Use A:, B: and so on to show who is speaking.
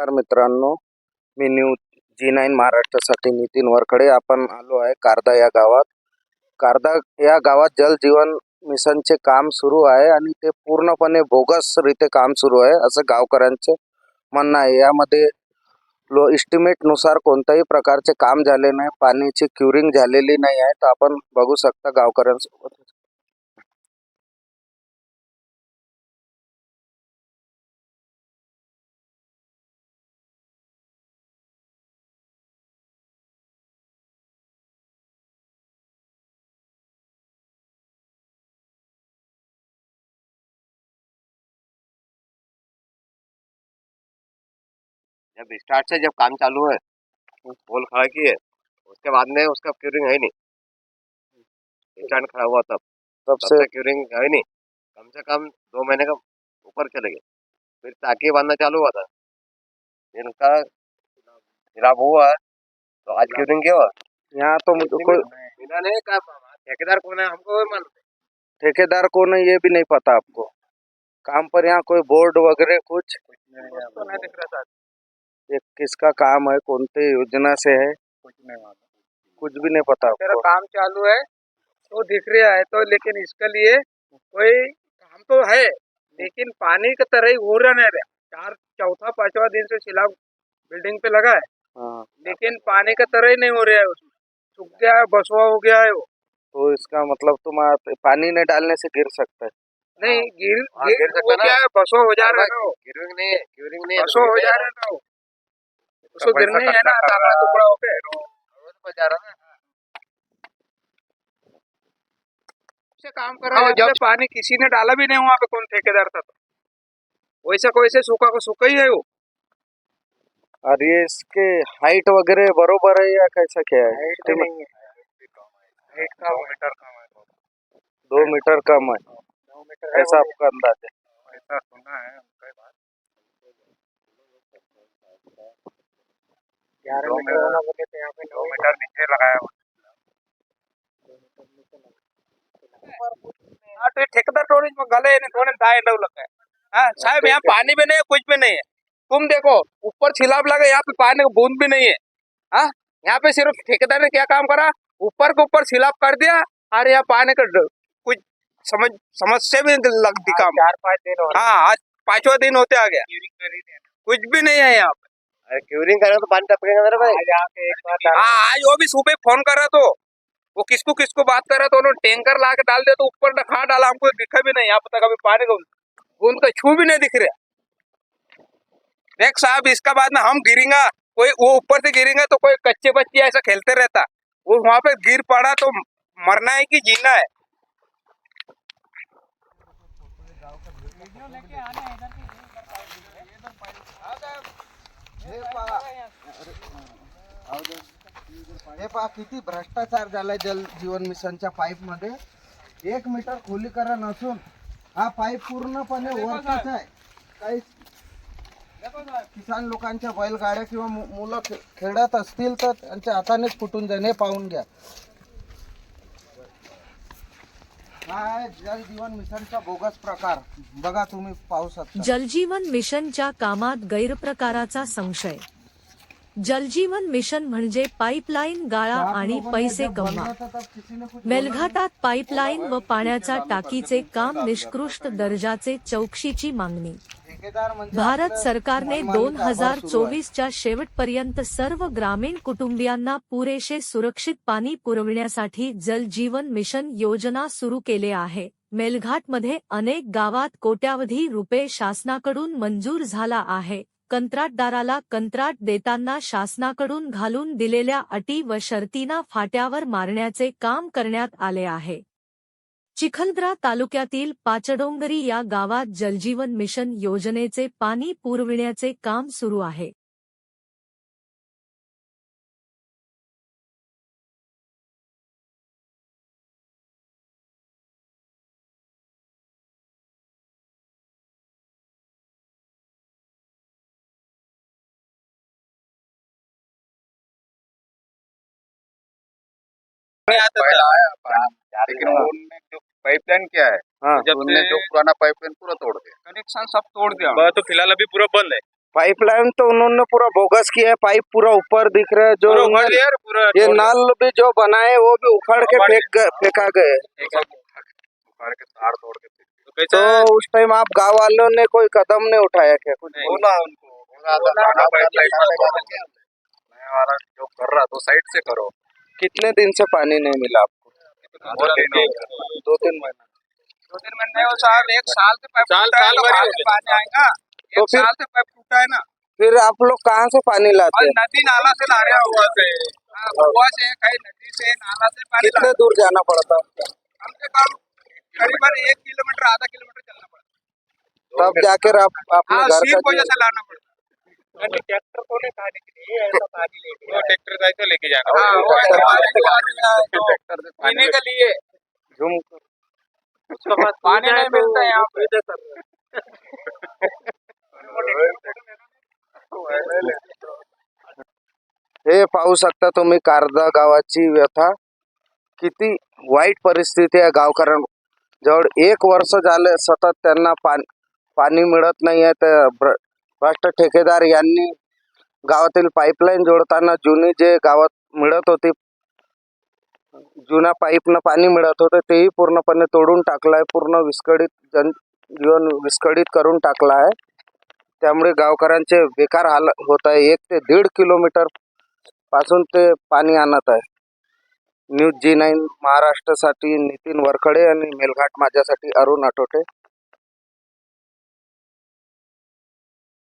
A: नमस्कार मित्रांनो. मी new G nine महाराष्ट्रासाठी नितीन वरखडे. आपण आलो आहे कारदा या गावात. कारदा या गावात जल जीवन मिशनचे काम सुरू आहे आणि ते पूर्णपणे बोगसरीते काम सुरू आहे असं गावकऱ्यांचं म्हणणं आहे. यामध्ये लो इस्टिमेटनुसार कोणत्याही प्रकारचे काम झाले नाही पाण्याची क्युरिंग झालेली नाही आहे. तर आपण बघू शकता गावकऱ्यांसोबत
B: जब स्टार्ट से जब काम चालू है पोल खड़ा की है उसके बाद में उसका क्यूरिंग है नहीं। स्टैंड खड़ा हुआ तब।
A: तब से
B: क्यूरिंग है नहीं। कम से कम दो महीने का ऊपर चले गए। फिर टाकी बांधना चालू हुआ था। फिर उसका खिलाफ हुआ। तो आज क्यूरिंग क्या हुआ।
A: यहाँ तो मुझे कोई
B: मिला नहीं का ठेकेदार कौन है? हमको मालूम
A: ठेकेदार कौन है ये भी नहीं पता आपको। काम पर यहाँ कोई बोर्ड वगैरह कुछ?
B: तो नहीं दिख रहा था।
A: ये किसका काम है कौन सी योजना से है?
B: कुछ नहीं मालूम।
A: कुछ भी नहीं पता
C: तेरा काम चालू है तो दिख रहा है तो लेकिन इसके लिए कोई काम तो है लेकिन पानी की तरह ही हो रहा नहीं रहा। चार चौथा पांचवा दिन से सिलाब बिल्डिंग पे लगा है
A: हाँ।
C: लेकिन पानी का तरह ही नहीं हो रहा है उसमें। सूख गया है बसवा हो गया है वो।
A: तो इसका मतलब तुम पानी नहीं डालने से गिर सकता। है।
C: नहीं गिर
B: हाँ,
C: गिर
B: गिर सकता
C: हो गया है बसवा हो जा रहा है
B: नहीं है नहीं है
C: बसवा हो जा रहा है उसको गिरना ही है ना ताकड़ा टुकड़ा होके
B: बजा रहा ना
C: से काम कर रहा है जब पानी किसी ने डाला भी नहीं वहाँ पे कौन ठेकेदार था तो वैसे को वैसे सूखा को सूखा ही है वो
A: और ये इसके हाइट वगैरह बरोबर है या कैसा क्या है हाइट
C: नहीं है एक का मीटर कम है
A: दो मीटर कम है ऐसा आपका अंदाज है
C: ऐसा सुना है कई बार ग्यारह मीटर तो यहाँ पे नौ मीटर नीचे लगाया हुआ हाँ। तो ठेकेदार टोनी में गले थोड़े दाए डव लगा हाँ साहब यहाँ पानी भी नहीं है कुछ भी नहीं है। तुम देखो ऊपर छिलाब लगा यहाँ पे पानी का बूंद भी नहीं है। हाँ यहाँ पे सिर्फ़ ठेकेदार ने क्या काम करा? ऊपर के ऊपर छिलाब कर दिया और यहाँ पानी का कुछ समझ समस्या भी नहीं लग दिखा। चार पाँच दिन हाँ आज पांचवा दिन होते आ गया। कुछ भी नहीं है यहाँ पे।
B: अरे क्यूरिंग करें तो पानी टपकेगा मेरे भाई।
C: हाँ आज वो भी सुबह फ़ोन कर रहा तो। वो किसको किसको बात कर रहा था उन्होंने टैंकर ला के डाल दिया तो ऊपर ने कहाँ डाला हमको दिखा भी नहीं यहाँ तक अभी पानी का बूंद का छू भी नहीं दिख रहा। देख साहब इसका बाद में हम गिरेंगा कोई वो ऊपर से गिरेंगे तो कोई कच्चे बच्चे ऐसा खेलते रहता। वो वहाँ पे गिर पड़ा तो मरना है कि जीना है?
A: हे पहा. किती भ्रष्टाचार झालाय जल जीवन मिशनच्या पाईपमध्ये. एक मीटर खोलीकरण असून हा पाईप पूर्णपणे वरचाच आहे. काही किसान लोकांच्या बैलगाड्या किंवा मुलं खेळत असतील तर त्यांच्या हातानेच फुटून जाईल. हे पाहून घ्या. हा आहे जल जीवन मिशनचा बोगस प्रकार. बघा तुम्ही पाहू शकता.
D: जलजीवन मिशनच्या कामात गैरप्रकाराचा संशय. जलजीवन मिशन म्हणजे पाईपलाईन गाळा आणि पैसे कमवा मेलघाटात पाईपलाईन व पाण्याचा टाकीचे काम निष्कृष्ट दर्जाचे चौकशीची मागणी. भारत सरकारने दोन हजार चोवीसच्या शेवटपर्यंत सर्व ग्रामीण कुटुंबियांना पुरेसे सुरक्षित पाणी पुरविण्यासाठी जल जीवन मिशन योजना सुरू केले आहे. मेलघाटमध्ये अनेक गावात कोट्यावधी रुपये शासनाकडून मंजूर झाला आहे. कंत्राटदाराला कंत्राट देताना शासनाकडून घालून दिलेल्या अटी व शर्तींना फाट्यावर मारण्याचे काम करण्यात आले आहे. चिखलदरा तालुक्यातील पाचडोंगरी या गावात जलजीवन मिशन योजनेचे पाणी पुरविण्याचे काम सुरू आहे.
B: लेकिन उनने पाइपलाइन क्या है?
A: हाँ
B: जब उनने जो पुराना पाइपलाइन पूरा तोड़ दिया।
C: कनेक्शन सब तोड़ दिया
E: तो फ़िलहाल अभी पूरा बंद है।
A: पाइपलाइन तो उन्होंने पूरा बोगस किया है पाइप पूरा ऊपर दिख रहा है जो
C: पूरा
A: ये नल भी जो बनाए वो भी उखड़ के फेंक फेंका गए
C: के तार तोड़ के तो
A: तो उस टाइम आप गाँव वालों ने कोई कदम नहीं उठाया क्या? कुछ। बोला उनको?
C: जो कर रहा तो साइड से करो।
A: कितने दिन से पानी नहीं मिला? आपको
C: दो तीन महीने।
A: दो तीन महीने
C: और साल एक साल से पाइप साल साल भर पानी आएगा।
A: तो फिर-
C: साल से पाइप टूटा है ना।
A: फिर आप लोग कहाँ से पानी लाते हैं?
C: नदी नाला से ला रहे हैं हुआ से। हाँ, हुआ से कहीं नदी से नाला से पानी
A: कितने दूर जाना पड़ता
C: कम से कम करीबन एक किलोमीटर आधा किलोमीटर चलना पड़ता
A: तब जाकर आप अपने
C: हाँ
A: घर
C: से लाना पड़ता ट्रैक्टर को नहीं खाने के लिए ऐसा पानी लेके वो ट्रैक्टर का ऐसे लेके जाना। हाँ वो तो पीने लिए।
A: झूम
C: उसके बाद पानी नहीं मिलता यहाँ पे।
A: हे पाहू शकता तुम्ही कारदा गावाची व्यथा. किती वाईट परिस्थिती आहे गावकऱ्यां जवळ एक वर्ष झाले सतत त्यांना पाणी पाणी मिळत नाही आहे तर मास्टर ठेकेदार यांनी गावातील पाईपलाईन जोडताना जुनी जे गावात मिळत होती जुन्या पाईपनं पाणी मिळत होतं तेही पूर्णपणे तोडून टाकलं आहे पूर्ण विस्कळीत जन जीवन विस्कळीत करून टाकलं आहे त्यामुळे गावकऱ्यांचे बेकार हाल होत आहे. एक ते दीड किलोमीटरपासून ते पाणी आणत आहे. न्यूज जी नाईन महाराष्ट्रासाठी नितीन वरखडे आणि मेलघाट माझ्यासाठी अरुण आठवटे.